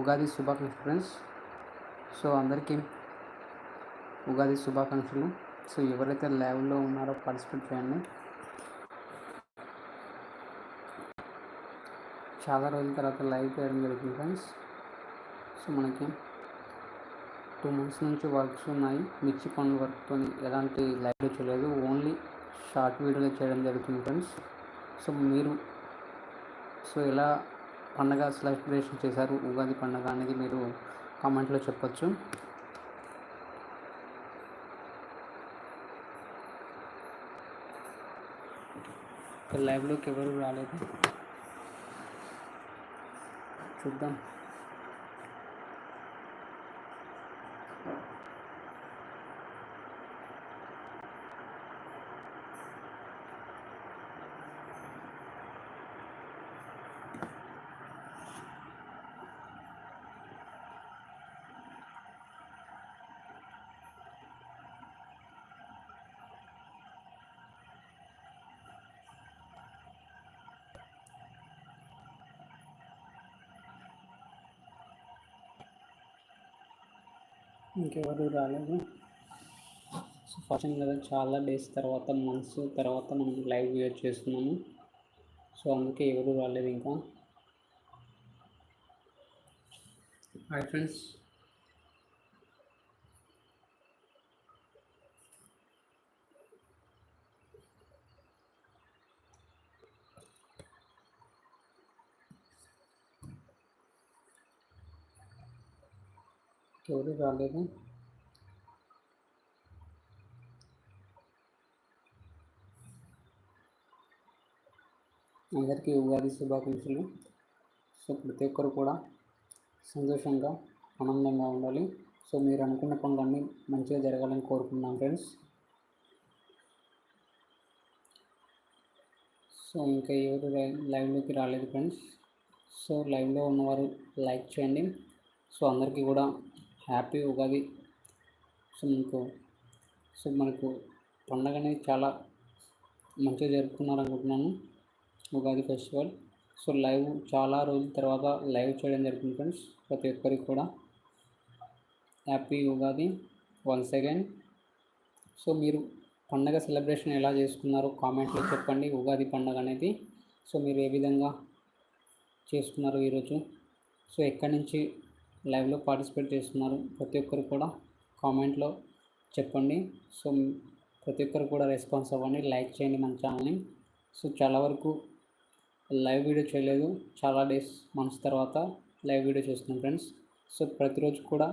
ఉగాది శుభాకాంక్షలు friends so అందరికీ ఉగాది శుభాకాంక్షలు. సో ఎవరైతే లైవ్లో ఉన్నారో పార్టిసిపేట్ చేయండి. చాలా రోజుల తర్వాత లైవ్ చేయడం జరుగుతుంది ఫ్రెండ్స్ సో మనకి టూ మంత్స్ నుంచి వర్క్స్ ఉన్నాయి. మిర్చి పనుల వర్క్తో ఎలాంటి లైవ్ చేయలేదు. ఓన్లీ షార్ట్ వీడియోలో చేయడం జరుగుతుంది ఫ్రెండ్స్ సో మీరు సో ఎలా పండగ సెలబ్రేషన్ చేశారు. ఉగాది పండగ అనేది మీరు కామెంట్లో చెప్పచ్చు. లైవ్లోకి ఎవరు రాలేదు. చూద్దాం. ఇంకెవరు రాలేదు సో ఫస్ట్ కదా చాలా డేస్ తర్వాత మంత్స్ తర్వాత మనం లైవ్ వీడియో చేస్తున్నాము. సో అందుకే ఎవరు రాలేదు ఇంకా. Hi friends. ఎవరు రాలేదు. అందరికీ ఉగాది శుభాకాంక్షలు. సో ప్రతి ఒక్కరు కూడా సంతోషంగా ఆనందంగా ఉండాలి. సో మీరు అనుకున్న పనులన్నీ మంచిగా జరగాలని కోరుకున్నాం ఫ్రెండ్స్. సో ఇంకా ఎవరు లైవ్లోకి రాలేదు ఫ్రెండ్స్. సో లైవ్లో ఉన్నవారు లైక్ చేయండి. సో అందరికీ కూడా హ్యాపీ ఉగాది. సో మనకు సో మనకు పండగ అనేది చాలా మంచిగా జరుపుకున్నారు అనుకుంటున్నాను ఉగాది ఫెస్టివల్. సో లైవ్ చాలా రోజుల తర్వాత లైవ్ చేయడం జరుగుతుంది ఫ్రెండ్స్ ప్రతి ఒక్కరికి కూడా. Happy Ugadi once again. So మీరు పండగ సెలబ్రేషన్ ఎలా చేసుకున్నారో కామెంట్లో చెప్పండి. ఉగాది పండగ అనేది సో మీరు ఏ విధంగా చేసుకున్నారు ఈరోజు. సో ఎక్కడి నుంచి లైవ్లో పార్టిసిపేట్ చేస్తున్నారు. ప్రతి ఒక్కరు కూడా కామెంట్లో చెప్పండి. సో ప్రతి ఒక్కరు కూడా రెస్పాన్స్ అవ్వండి. లైక్ చేయండి మన ఛానల్ని. సో చాలా వరకు లైవ్ వీడియో చేయలేదు. చాలా డేస్ మంత్స్ తర్వాత లైవ్ వీడియో చేస్తున్నాం ఫ్రెండ్స్. సో ప్రతిరోజు కూడా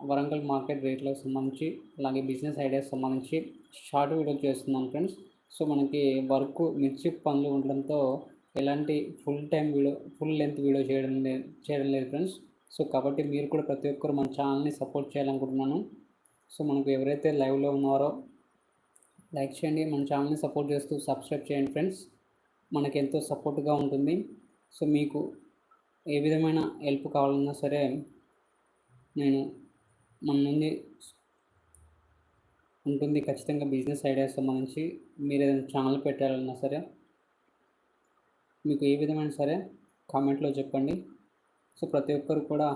వరంగల్ మార్కెట్ రేట్లకు సంబంధించి అలాగే బిజినెస్ ఐడియాస్ సంబంధించి షార్ట్ వీడియో చేస్తున్నాం ఫ్రెండ్స్. సో మనకి వర్క్ మిర్చి పనులు ఉండడంతో ఎలాంటి full time video full length video చేయడం లేదు చేయడం లేదు ఫ్రెండ్స్. సో కాబట్టి మీరు కూడా ప్రతి ఒక్కరు మన ఛానల్ని సపోర్ట్ చేయాలనుకుంటున్నాను. సో మనకు ఎవరైతే లైవ్లో ఉన్నారో లైక్ చేయండి మన ఛానల్ని సపోర్ట్ చేస్తూ సబ్స్క్రైబ్ చేయండి ఫ్రెండ్స్. మనకి ఎంతో సపోర్ట్గా ఉంటుంది. సో మీకు ఏ విధమైన హెల్ప్ కావాలన్నా సరే నేను మన నుండి ఉంటుంది ఖచ్చితంగా బిజినెస్ ఐడియాస్ సంబంధించి. మీరు ఏదైనా ఛానల్ పెట్టాలన్నా సరే మీకు ఏ విధమైన సరే కామెంట్లో చెప్పండి. సో ప్రతి ఒక్కరు కూడా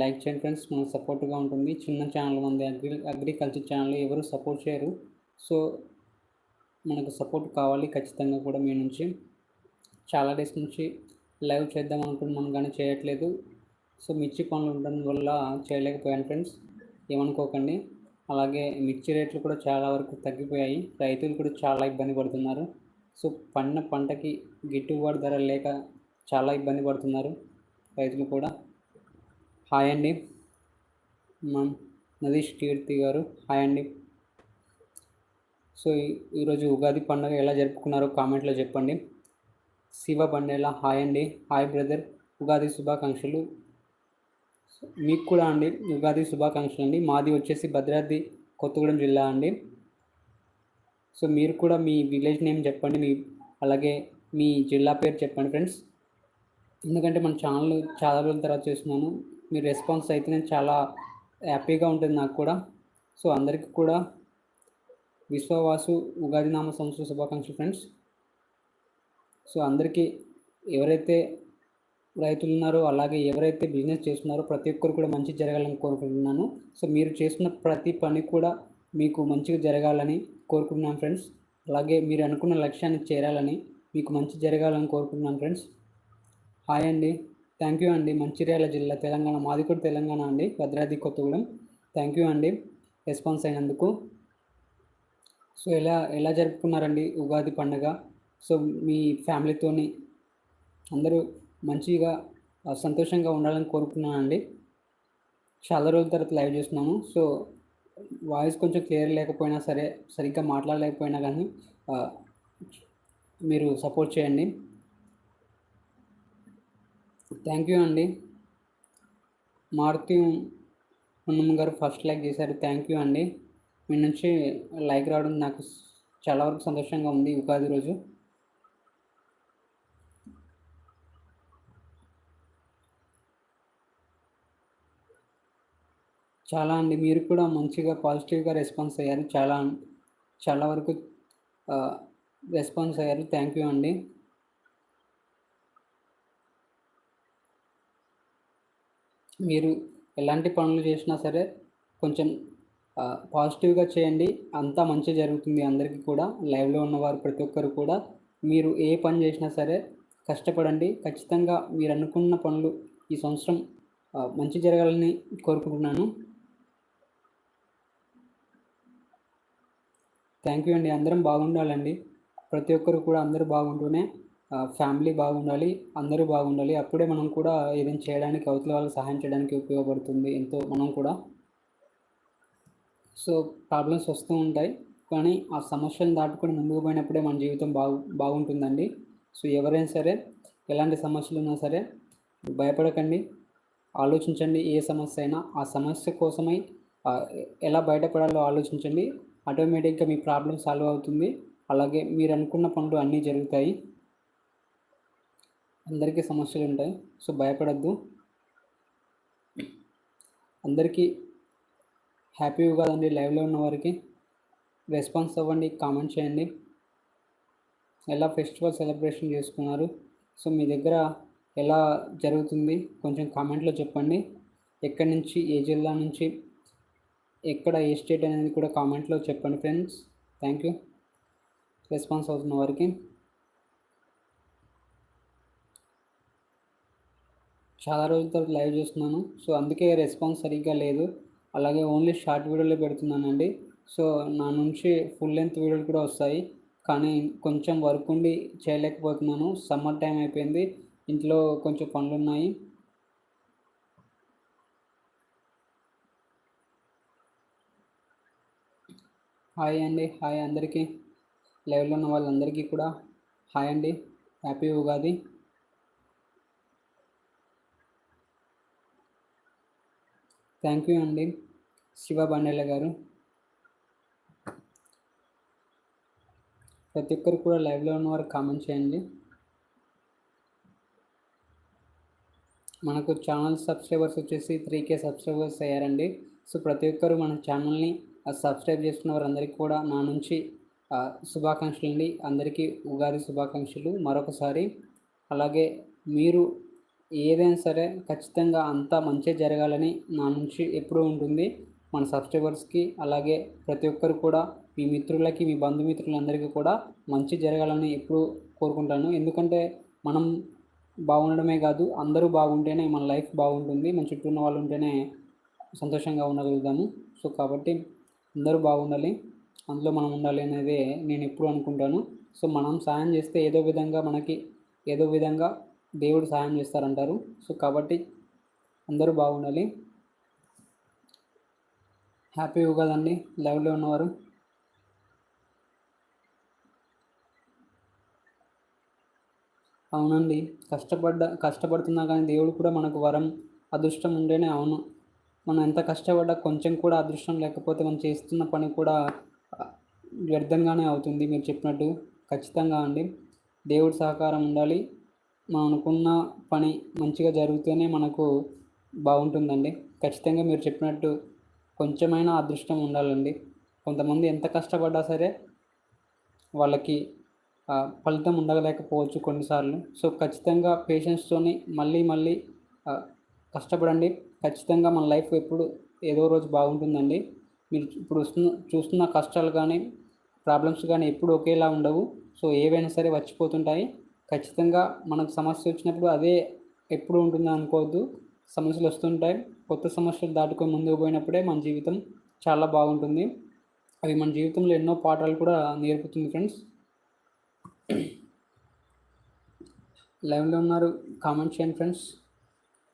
లైక్ చేయండి ఫ్రెండ్స్. మనకు సపోర్ట్గా ఉంటుంది. చిన్న ఛానల్ ఉంది అగ్రి అగ్రికల్చర్ ఛానల్ ఎవరు సపోర్ట్ చేయరు. సో మనకు సపోర్ట్ కావాలి ఖచ్చితంగా కూడా మీ నుంచి. చాలా డేస్ నుంచి లైవ్ చేద్దాం అనుకుంటున్నాను కానీ చేయట్లేదు. సో మిర్చి పనులు ఉండడం వల్ల చేయలేకపోయాను ఫ్రెండ్స్. ఏమనుకోకండి. అలాగే మిర్చి రేట్లు కూడా చాలా వరకు తగ్గిపోయాయి. రైతులు కూడా చాలా ఇబ్బంది పడుతున్నారు. సో పండిన పంటకి గిట్టుబాటు ధర లేక చాలా ఇబ్బంది పడుతున్నారు. రైతులు కూడా. హాయ్ అండి. మా నదీష్ కీర్తి గారు. హాయ్ అండి. సో ఈరోజు ఉగాది పండుగ ఎలా జరుపుకున్నారో కామెంట్లో చెప్పండి. శివ బండేలా హాయ్ అండి. Hi brother. ఉగాది శుభాకాంక్షలు. మీకు కూడా అండి ఉగాది శుభాకాంక్షలు అండి. మాది వచ్చేసి భద్రాద్రి కొత్తగూడెం జిల్లా అండి. సో మీరు కూడా మీ విలేజ్ నేమ్ చెప్పండి. మీ అలాగే మీ జిల్లా పేరు చెప్పండి ఫ్రెండ్స్. ఎందుకంటే మన ఛానల్ చాలా రోజుల తర్వాత చేస్తున్నాను. మీ రెస్పాన్స్ అయితే నేను చాలా హ్యాపీగా ఉంటుంది నాకు కూడా. సో అందరికీ కూడా విశ్వవాసు ఉగాది నామ సంవత్సర శుభాకాంక్షలు ఫ్రెండ్స్ సో అందరికీ ఎవరైతే రైతులు ఉన్నారో అలాగే ఎవరైతే బిజినెస్ చేస్తున్నారో ప్రతి ఒక్కరు కూడా మంచి జరగాలని కోరుకుంటున్నాను. సో మీరు చేస్తున్న ప్రతి పని కూడా మీకు మంచిగా జరగాలని కోరుకుంటున్నాను ఫ్రెండ్స్ అలాగే మీరు అనుకున్న లక్ష్యాన్ని చేరాలని మీకు మంచి జరగాలని కోరుకుంటున్నాను ఫ్రెండ్స్ హాయ్ అండి. థ్యాంక్ యూ అండి. మంచిర్యాల జిల్లా తెలంగాణ మాది కూడా తెలంగాణ అండి. భద్రాద్రి కొత్తగూడెం. థ్యాంక్ యూ అండి రెస్పాన్స్ అయినందుకు. సో ఎలా ఎలా జరుపుకున్నారండి ఉగాది పండుగ? సో మీ ఫ్యామిలీతోని అందరూ మంచిగా సంతోషంగా ఉండాలని కోరుకున్నానండి చాలా రోజుల తర్వాత లైవ్ చేస్తున్నాను సో వాయిస్ కొంచెం క్లియర్ లేకపోయినా సరే సరిగ్గా మాట్లాడలేకపోయినా కానీ మీరు సపోర్ట్ చేయండి. థ్యాంక్ యూ అండి. మారుతి ఉన్నమ్మ గారు ఫస్ట్ లైక్ చేశారు. థ్యాంక్ యూ అండి. మీ నుంచి లైక్ రావడం నాకు చాలా వరకు సంతోషంగా ఉంది ఉగాది రోజు. చాలా అండి. మీరు కూడా మంచిగా పాజిటివ్గా రెస్పాన్స్ అయ్యారు. చాలా చాలా వరకు రెస్పాన్స్ అయ్యారు. థ్యాంక్ యూ అండి. మీరు ఎలాంటి పనులు చేసినా సరే కొంచెం పాజిటివ్గా చేయండి. అంతా మంచి జరుగుతుంది అందరికీ కూడా. లైవ్లో ఉన్నవారు ప్రతి ఒక్కరు కూడా. మీరు ఏ పని చేసినా సరే కష్టపడండి. ఖచ్చితంగా మీరు అనుకున్న పనులు ఈ సంవత్సరం మంచి జరగాలని కోరుకుంటున్నాను. థ్యాంక్ యూ అండి. అందరం బాగుండాలండి. ప్రతి ఒక్కరు కూడా అందరూ బాగుంటూనే ఫ్యామిలీ బాగుండాలి అందరూ బాగుండాలి అప్పుడే మనం కూడా ఏదైనా చేయడానికి అవతల వాళ్ళకి సహాయం చేయడానికి ఉపయోగపడుతుంది ఎంతో మనం కూడా. సో ప్రాబ్లమ్స్ వస్తూ ఉంటాయి కానీ ఆ సమస్యలను దాటుకొని ముందుకు పోయినప్పుడే మన జీవితం బాగు బాగుంటుందండి. సో ఎవరైనా సరే ఎలాంటి సమస్యలు ఉన్నా సరే భయపడకండి ఆలోచించండి ఏ సమస్య అయినా. ఆ సమస్య కోసమై ఎలా బయటపడాలో ఆలోచించండి. ఆటోమేటిక్గా మీ ప్రాబ్లం సాల్వ్ అవుతుంది. అలాగే మీరు అనుకున్న పనులు అన్నీ జరుగుతాయి. అందరికీ సమస్యలు ఉంటాయి. సో భయపడద్దు. అందరికీ హ్యాపీ కాదండి లైవ్లో ఉన్న వారికి. రెస్పాన్స్ అవ్వండి కామెంట్ చేయండి. ఎలా ఫెస్టివల్ సెలబ్రేషన్ చేసుకున్నారు? సో మీ దగ్గర ఎలా జరుగుతుంది? కొంచెం కామెంట్లో చెప్పండి. ఎక్కడి నుంచి ఏ జిల్లా నుంచి ఎక్కడ ఏ స్టేట్ అనేది కూడా కామెంట్లో చెప్పండి ఫ్రెండ్స్. Thank you. రెస్పాన్స్ అవుతున్న వారికి. చాలా రోజుల తర్వాత లైవ్ చేస్తున్నాను. సో అందుకే రెస్పాన్స్ సరిగ్గా లేదు. అలాగే ఓన్లీ షార్ట్ వీడియోలో పెడుతున్నానండి. సో నా నుంచి ఫుల్ లెంత్ వీడియోలు కూడా వస్తాయి. కానీ కొంచెం వర్క్ ఉండి చేయలేకపోతున్నాను. సమ్మర్ టైం అయిపోయింది. ఇంట్లో కొంచెం పనులు ఉన్నాయి హాయ్ అండి. హాయ్ అందరికీ. లైవ్లో ఉన్న వాళ్ళందరికీ కూడా. హాయ్ అండి. హ్యాపీ ఉగాది. థ్యాంక్ యూ అండి. శివ బండేల గారు. ప్రతి ఒక్కరు కూడా లైవ్లో ఉన్న వారు కామెంట్ చేయండి. మనకు ఛానల్ సబ్స్క్రైబర్స్ వచ్చేసి త్రీ కే సబ్స్క్రైబర్స్ అయ్యారండి. సో ప్రతి ఒక్కరు మన ఛానల్ని సబ్స్క్రైబ్ చేసుకున్న వారందరికీ కూడా నా నుంచి శుభాకాంక్షలు అండి అందరికీ ఉగాది శుభాకాంక్షలు. మరొకసారి అలాగే మీరు ఏదైనా సరే ఖచ్చితంగా అంతా మంచిగా జరగాలని నా నుంచి ఎప్పుడూ ఉంటుంది. మన సబ్స్క్రైబర్స్కి అలాగే ప్రతి ఒక్కరు కూడా మీ మిత్రులకి మీ బంధుమిత్రులందరికీ కూడా మంచి జరగాలని ఎప్పుడు కోరుకుంటాను. ఎందుకంటే మనం బాగుండడమే కాదు అందరూ బాగుంటేనే మన లైఫ్ బాగుంటుంది. మన చుట్టూ ఉన్న వాళ్ళు ఉంటేనే సంతోషంగా ఉండగలుగుతాము. సో కాబట్టి అందరూ బాగుండాలి. అందులో మనం ఉండాలి అనేది నేను ఎప్పుడు అనుకుంటాను. సో మనం సాయం చేస్తే ఏదో విధంగా మనకి ఏదో విధంగా దేవుడు సహాయం చేస్తారంటారు. సో కాబట్టి అందరూ బాగుండాలి. హ్యాపీ ఉగాదండి. లైవ్లో ఉన్నవారు. అవునండి. కష్టపడ్డ కష్టపడుతున్నా కానీ దేవుడు కూడా మనకు వరం అదృష్టం ఉంటేనే అవును. మనం ఎంత కష్టపడ్డా కొంచెం కూడా అదృష్టం లేకపోతే మనం చేస్తున్న పని కూడా వ్యర్థంగానే అవుతుంది మీరు చెప్పినట్టు. ఖచ్చితంగా అండి. దేవుడి సహకారం ఉండాలి. మనం అనుకున్న పని మంచిగా జరిగితేనే మనకు బాగుంటుందండి. ఖచ్చితంగా మీరు చెప్పినట్టు కొంచెమైనా అదృష్టం ఉండాలండి. కొంతమంది ఎంత కష్టపడ్డా సరే వాళ్ళకి ఫలితం ఉండలేకపోవచ్చు కొన్నిసార్లు. సో ఖచ్చితంగా పేషెన్స్తోని మళ్ళీ మళ్ళీ కష్టపడండి. ఖచ్చితంగా మన లైఫ్ ఎప్పుడు ఏదో రోజు బాగుంటుందండి. మీరు ఇప్పుడు వస్తున్న చూస్తున్న కష్టాలు కానీ ప్రాబ్లమ్స్ కానీ ఎప్పుడు ఒకేలా ఉండవు. సో ఏవైనా సరే వచ్చిపోతుంటాయి ఖచ్చితంగా మనకు సమస్య వచ్చినప్పుడు అదే ఎప్పుడు ఉంటుంది అనుకోవద్దు. సమస్యలు వస్తుంటాయి. కొత్త సమస్యలు దాటుకొని ముందుకు పోయినప్పుడే మన జీవితం చాలా బాగుంటుంది. అది మన జీవితంలో ఎన్నో పాఠాలు కూడా నేర్పుతుంది ఫ్రెండ్స్. లైవ్లో ఉన్నారు. కామెంట్ చేయండి ఫ్రెండ్స్.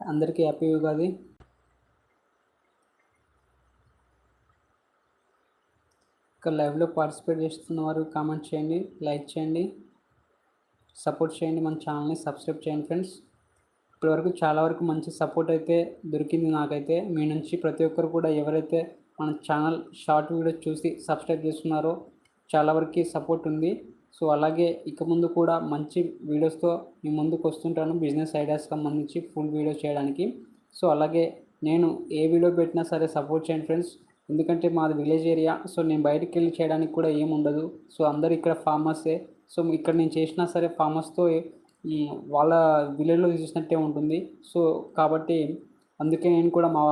అందరికీ హ్యాపీ ఉగాది. ఇక్కడ లైవ్లో పార్టిసిపేట్ చేస్తున్న వారు కామెంట్ చేయండి లైక్ చేయండి. సపోర్ట్ చేయండి మన ఛానల్ని సబ్స్క్రైబ్ చేయండి ఫ్రెండ్స్. ఇప్పటివరకు చాలా వరకు మంచి సపోర్ట్ అయితే దొరికింది నాకైతే. మీ నుంచి ప్రతి ఒక్కరు కూడా ఎవరైతే మన ఛానల్ షార్ట్ వీడియో చూసి సబ్స్క్రైబ్ చేస్తున్నారో చాలా వరకు సపోర్ట్ ఉంది. సో అలాగే ఇక ముందు కూడా మంచి వీడియోస్తో మీ ముందుకు వస్తుంటాను బిజినెస్ ఐడియాస్ సంబంధించి ఫుల్ వీడియో చేయడానికి. సో అలాగే నేను ఏ వీడియో పెట్టినా సరే సపోర్ట్ చేయండి ఫ్రెండ్స్. ఎందుకంటే మాది విలేజ్ ఏరియా సో నేను బయటికి వెళ్ళి చేయడానికి కూడా ఏముండదు సో అందరు ఇక్కడ ఫార్మర్సే సో ఇక్కడ నేను చేసినా సరే ఫార్మర్స్తో వాళ్ళ విలేజ్లో చేసినట్టే ఉంటుంది. సో కాబట్టి అందుకే నేను కూడా మా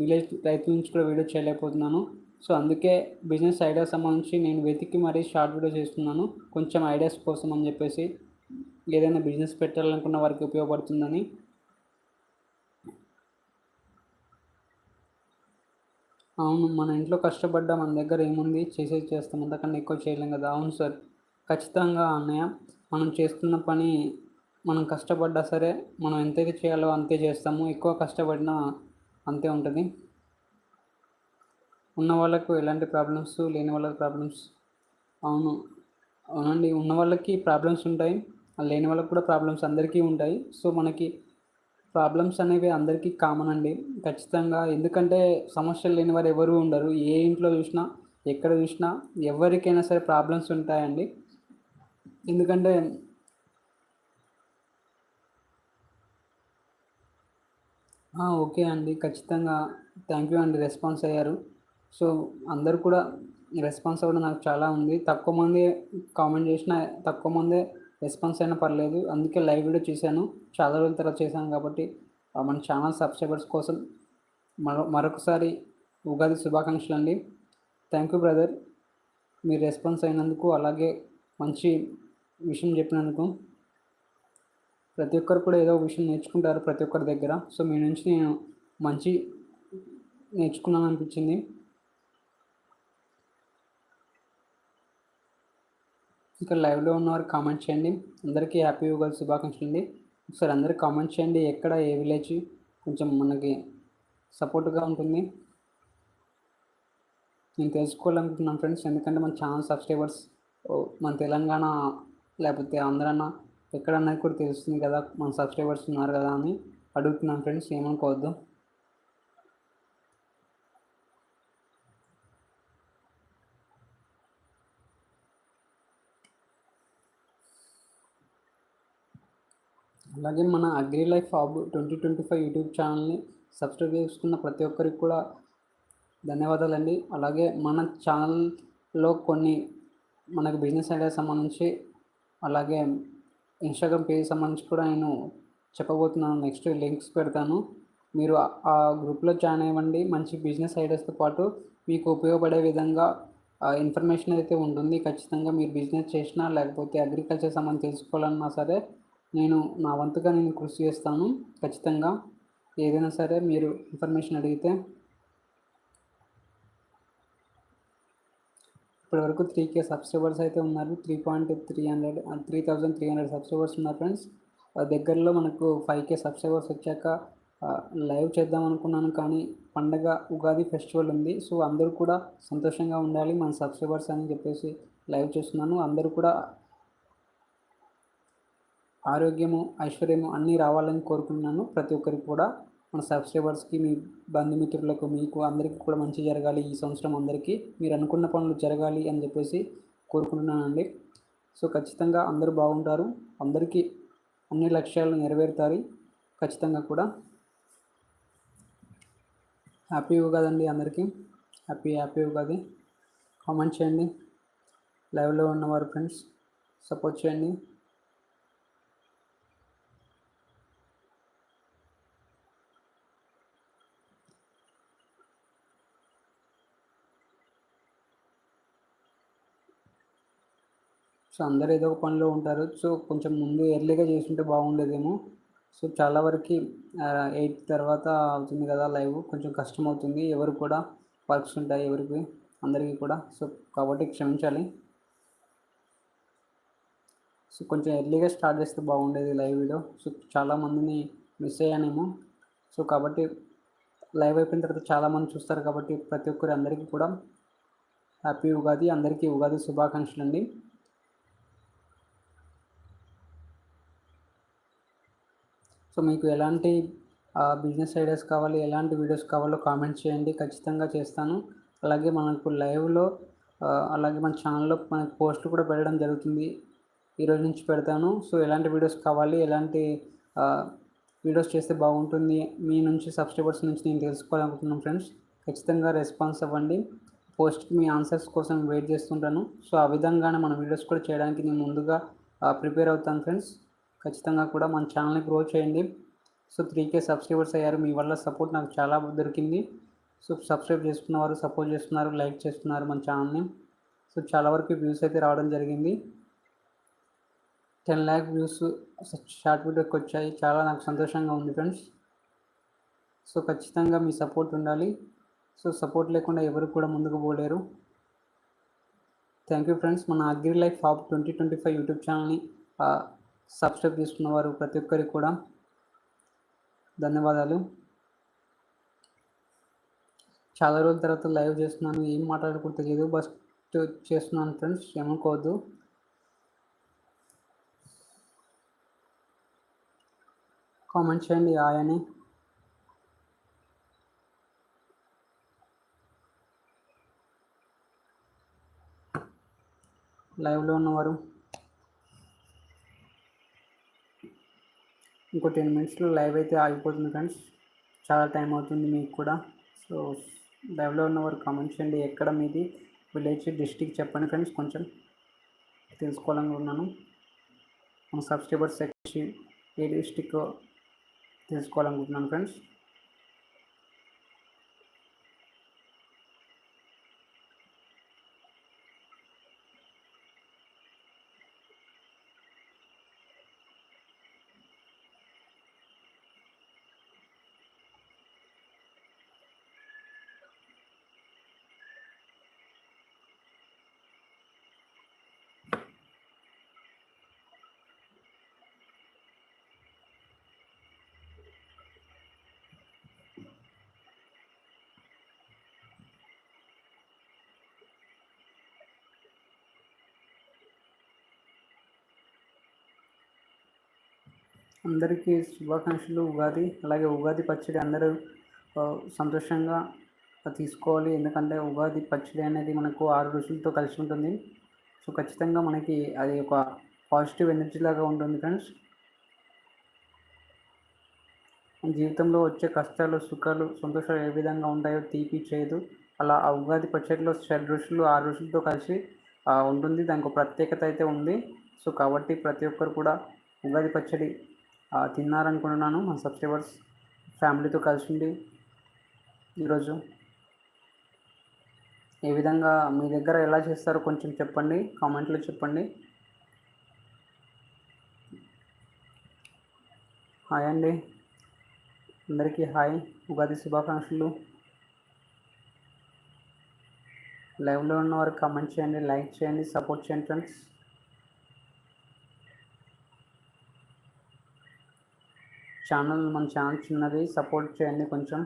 విలేజ్ రైతుల నుంచి కూడా వీడియో చేయలేకపోతున్నాను. సో అందుకే బిజినెస్ ఐడియాస్ సంబంధించి నేను వెతికి మరీ షార్ట్ వీడియో చేస్తున్నాను. కొంచెం ఐడియాస్ కోసం అని చెప్పేసి ఏదైనా బిజినెస్ పెట్టాలనుకున్న వారికి ఉపయోగపడుతుందని. అవును మన ఇంట్లో కష్టపడ్డా మన దగ్గర ఏముంది? చేసేది చేస్తాం. అంతకన్నా ఎక్కువ చేయలేం కదా. అవును సార్. ఖచ్చితంగా అన్నయ్య మనం చేస్తున్న పని మనం కష్టపడ్డా సరే మనం ఎంతైతే చేయాలో అంతే చేస్తాము. ఎక్కువ కష్టపడినా అంతే ఉంటుంది. ఉన్న వాళ్ళకు ఎలాంటి ప్రాబ్లమ్స్ లేని వాళ్ళకి ప్రాబ్లమ్స్ అవును. అవునండి. ఉన్న వాళ్ళకి ప్రాబ్లమ్స్ ఉంటాయి. లేని వాళ్ళకి కూడా ప్రాబ్లమ్స్ అందరికీ ఉంటాయి. సో మనకి ప్రాబ్లమ్స్ అనేవి అందరికీ కామన్ అండి. ఖచ్చితంగా. ఎందుకంటే సమస్యలు లేని వారు ఎవరు ఉండరు. ఏ ఇంట్లో చూసినా ఎక్కడ చూసినా ఎవరికైనా సరే ప్రాబ్లమ్స్ ఉంటాయండి. ఎందుకంటే ఓకే అండి. ఖచ్చితంగా థ్యాంక్ యూ అండి రెస్పాన్స్ అయ్యారు. సో అందరు కూడా రెస్పాన్స్ అవ్వడం నాకు చాలా ఉంది. తక్కువ మంది కామెంట్ చేసిన తక్కువ మందే రెస్పాన్స్ అయినా పర్లేదు. అందుకే లైవ్ వీడియో చేశాను. చాలా రోజుల తర్వాత చేశాను కాబట్టి మన ఛానల్ సబ్స్క్రైబర్స్ కోసం మరో మరొకసారి ఉగాది శుభాకాంక్షలు అండి. Thank you brother. మీరు రెస్పాన్స్ అయినందుకు అలాగే మంచి విషయం చెప్పినందుకు ప్రతి ఒక్కరు కూడా ఏదో విషయం నేర్చుకుంటారు ప్రతి ఒక్కరి దగ్గర. సో మీ నుంచి నేను మంచి నేర్చుకున్నాను అనిపించింది. ఇక్కడ లైవ్లో ఉన్నవారు కామెంట్ చేయండి. అందరికీ హ్యాపీ యుగాది శుభాకాంక్షలు అండి ఒకసారి అందరూ కామెంట్ చేయండి. ఎక్కడ ఏ విలేజ్? కొంచెం మనకి సపోర్ట్గా ఉంటుంది. నేను తెలుసుకోవాలనుకుంటున్నాను ఫ్రెండ్స్. ఎందుకంటే మన ఛానల్ సబ్స్క్రైబర్స్ మన తెలంగాణ లేకపోతే అందరన్నా ఎక్కడన్నది కూడా తెలుస్తుంది కదా మన సబ్స్క్రైబర్స్ ఉన్నారు కదా అని అడుగుతున్నాను ఫ్రెండ్స్ ఏమనుకోవద్దు. అలాగే మన agri life hub twenty twenty five YouTube ఛానల్ని సబ్స్క్రైబ్ చేసుకున్న ప్రతి ఒక్కరికి కూడా ధన్యవాదాలండి. అలాగే మన ఛానల్లో కొన్ని మనకు బిజినెస్ ఐడియా సంబంధించి అలాగే ఇన్స్టాగ్రామ్ పేజ్ సంబంధించి కూడా నేను చెప్పబోతున్నాను. నెక్స్ట్ లింక్స్ పెడతాను. మీరు ఆ గ్రూప్లో జాయిన్ అవ్వండి. మంచి బిజినెస్ ఐడియాస్తో పాటు మీకు ఉపయోగపడే విధంగా ఇన్ఫర్మేషన్ అయితే ఉంటుంది. ఖచ్చితంగా మీరు బిజినెస్ చేసినా లేకపోతే అగ్రికల్చర్ సంబంధించి తెలుసుకోవాలన్నా సరే నేను నా వంతుగా నేను కృషి చేస్తాను. ఖచ్చితంగా ఏదైనా సరే మీరు ఇన్ఫర్మేషన్ అడిగితే ఇప్పటి వరకు త్రీ కే సబ్స్క్రైబర్స్ అయితే ఉన్నారు. Three point three hundred three thousand three hundred subscribers ఉన్నారు ఫ్రెండ్స్ దగ్గరలో మనకు ఫైవ్ కే సబ్స్క్రైబర్స్ వచ్చాక లైవ్ చేద్దాం అనుకున్నాను కానీ పండగ ఉగాది ఫెస్టివల్ ఉంది. సో అందరూ కూడా సంతోషంగా ఉండాలి మన సబ్స్క్రైబర్స్ అని చెప్పేసి లైవ్ చేస్తున్నాను. అందరూ కూడా ఆరోగ్యము ఐశ్వర్యము అన్నీ రావాలని కోరుకున్నాను ప్రతి ఒక్కరికి కూడా మన సబ్స్క్రైబర్స్కి మీ బంధుమిత్రులకు మీకు అందరికీ కూడా మంచి జరగాలి ఈ సంవత్సరం అందరికీ. మీరు అనుకున్న పనులు జరగాలి అని చెప్పేసి కోరుకుంటున్నానండి. సో ఖచ్చితంగా అందరూ బాగుంటారు. అందరికీ అన్ని లక్ష్యాలు నెరవేరుతాయి. ఖచ్చితంగా కూడా. హ్యాపీ ఉగాది అండి అందరికీ. Happy happy Ugadi. కామెంట్ చేయండి. లైవ్లో ఉన్నవారు ఫ్రెండ్స్ సపోర్ట్ చేయండి. సో అందరు ఏదో ఒక పనిలో ఉంటారు. సో కొంచెం ముందు ఎర్లీగా చేసుంటే బాగుండేదేమో. సో చాలా వరకు ఎయిట్ తర్వాత అవుతుంది కదా లైవ్ కొంచెం కష్టం అవుతుంది ఎవరు కూడా వర్క్స్ ఉంటాయి ఎవరికి? అందరికీ కూడా. సో కాబట్టి క్షమించాలి. సో కొంచెం ఎర్లీగా స్టార్ట్ చేస్తే బాగుండేది లైవ్ వీడియో సో చాలామందిని మిస్ అయ్యానేమో. సో కాబట్టి లైవ్ అయిపోయిన తర్వాత చాలామంది చూస్తారు కాబట్టి ప్రతి ఒక్కరి అందరికీ కూడా హ్యాపీ ఉగాది అందరికీ ఉగాది శుభాకాంక్షలు అండి సో మీకు ఎలాంటి బిజినెస్ ఐడియాస్ కావాలి ఎలాంటి వీడియోస్ కావాలో కామెంట్ చేయండి. ఖచ్చితంగా చేస్తాను. అలాగే మనకు లైవ్లో అలాగే మన ఛానల్లో మనకు పోస్ట్ కూడా పెట్టడం జరుగుతుంది. ఈరోజు నుంచి పెడతాను. సో ఎలాంటి వీడియోస్ కావాలి ఎలాంటి వీడియోస్ చేస్తే బాగుంటుంది మీ నుంచి సబ్స్క్రైబర్స్ నుంచి నేను తెలుసుకోవాలనుకుంటున్నాను ఫ్రెండ్స్ ఖచ్చితంగా రెస్పాన్స్ అవ్వండి. పోస్ట్కి మీ ఆన్సర్స్ కోసం వెయిట్ చేస్తుంటాను. సో ఆ విధంగానే మన వీడియోస్ కూడా చేయడానికి నేను ముందుగా ప్రిపేర్ అవుతాను ఫ్రెండ్స్ ఖచ్చితంగా కూడా మన ఛానల్ని గ్రో చేయండి. సో త్రీ కే సబ్స్క్రైబర్స్ అయ్యారు. మీ వల్ల సపోర్ట్ నాకు చాలా దొరికింది. సో సబ్స్క్రైబ్ చేసుకున్నవారు సపోర్ట్ చేస్తున్నారు లైక్ చేస్తున్నారు మన ఛానల్ని. సో చాలా వరకు వ్యూస్ అయితే రావడం జరిగింది. టెన్ ల్యాక్ వ్యూస్ షార్ట్ వీడియోకి వచ్చాయి. చాలా నాకు సంతోషంగా ఉంది ఫ్రెండ్స్. సో ఖచ్చితంగా మీ సపోర్ట్ ఉండాలి. సో సపోర్ట్ లేకుండా ఎవరు కూడా ముందుకు పోలేరు. Thank you friends. మన agri life hub twenty twenty five YouTube ఛానల్ని సబ్స్క్రైబ్ చేసుకున్న వారు ప్రతి ఒక్కరికి కూడా ధన్యవాదాలు. చాలా రోజుల తర్వాత లైవ్ చేస్తున్నాను ఏం మాట్లాడకూడదు తెలియదు. బస్ చేస్తున్నాను ఫ్రెండ్స్ ఏమనుకోవద్దు. కామెంట్ చేయండి ఆయని. లైవ్లో ఉన్నవారు ఇంకో టెన్ మినిట్స్లో లైవ్ అయితే ఆగిపోతుంది ఫ్రెండ్స్. చాలా టైం అవుతుంది మీకు కూడా. సో లైవ్లో ఉన్నవారు కామెంట్ చేయండి ఎక్కడ మీది? విలేజ్ డిస్టిక్ చెప్పండి ఫ్రెండ్స్ కొంచెం. తెలుసుకోవాలనుకున్నాను మన సబ్స్క్రైబర్స్ వచ్చి ఏ డిస్టిక్ తెలుసుకోవాలనుకుంటున్నాను ఫ్రెండ్స్. అందరికీ శుభాకాంక్షలు. ఉగాది అలాగే ఉగాది పచ్చడి అందరూ సంతోషంగా తీసుకోవాలి. ఎందుకంటే ఉగాది పచ్చడి అనేది మనకు ఆరు రుచులతో కలిసి ఉంటుంది. సో ఖచ్చితంగా మనకి అది ఒక పాజిటివ్ ఎనర్జీ లాగా ఉంటుంది ఫ్రెండ్స్. జీవితంలో వచ్చే కష్టాలు సుఖాలు సంతోషాలు ఏ విధంగా ఉంటాయో తీపి చేయదు అలా ఆ ఉగాది పచ్చడిలో షడ్ రుచులు ఆరు రుచులతో కలిసి ఉంటుంది. దానికి ప్రత్యేకత అయితే ఉంది. సో కాబట్టి ప్రతి ఒక్కరు కూడా ఉగాది పచ్చడి తిన్నారనుకుంటున్నాను మా సబ్స్క్రైబర్స్ ఫ్యామిలీతో కలిసి ఉండి ఈరోజు ఏ విధంగా మీ దగ్గర ఎలా చేస్తారో కొంచెం చెప్పండి కామెంట్లో చెప్పండి. హాయ్ అండి. అందరికీ హాయ్. ఉగాది శుభాకాంక్షలు. లైవ్లో ఉన్నవారు కామెంట్ చేయండి లైక్ చేయండి సపోర్ట్ చేయండి ఫ్రెండ్స్. ఛానల్ మన ఛానల్ చిన్నది సపోర్ట్ చేయండి కొంచెం.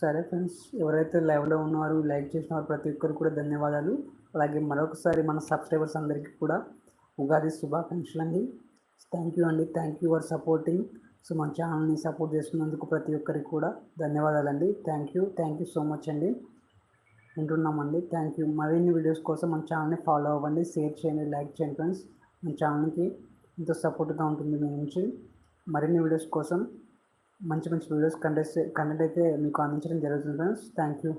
సరే ఫ్రెండ్స్ ఎవరైతే లైవ్లో ఉన్నారో లైక్ చేసిన వారు ప్రతి ఒక్కరు కూడా ధన్యవాదాలు. అలాగే మరొకసారి మన సబ్స్క్రైబర్స్ అందరికీ కూడా ఉగాది శుభాకాంక్షలు అండి థ్యాంక్ యూ అండి. Thank you for supporting. So మన ఛానల్ని సపోర్ట్ చేస్తున్నందుకు ప్రతి ఒక్కరికి కూడా ధన్యవాదాలండి. Thank you thank you so much అండి. వింటున్నామండి. థ్యాంక్ యూ మరిన్ని వీడియోస్ కోసం మన ఛానల్ని ఫాలో అవ్వండి. షేర్ చేయండి. లైక్ చేయండి ఫ్రెండ్స్ మన ఛానల్కి ఎంతో సపోర్ట్గా ఉంటుంది మీ నుంచి. మరిన్ని వీడియోస్ కోసం మంచి మంచి వీడియోస్ కంటెస్ట్ కంటెంట్ అయితే మీకు అందించడం జరుగుతుంది ఫ్రెండ్స్ థ్యాంక్ యూ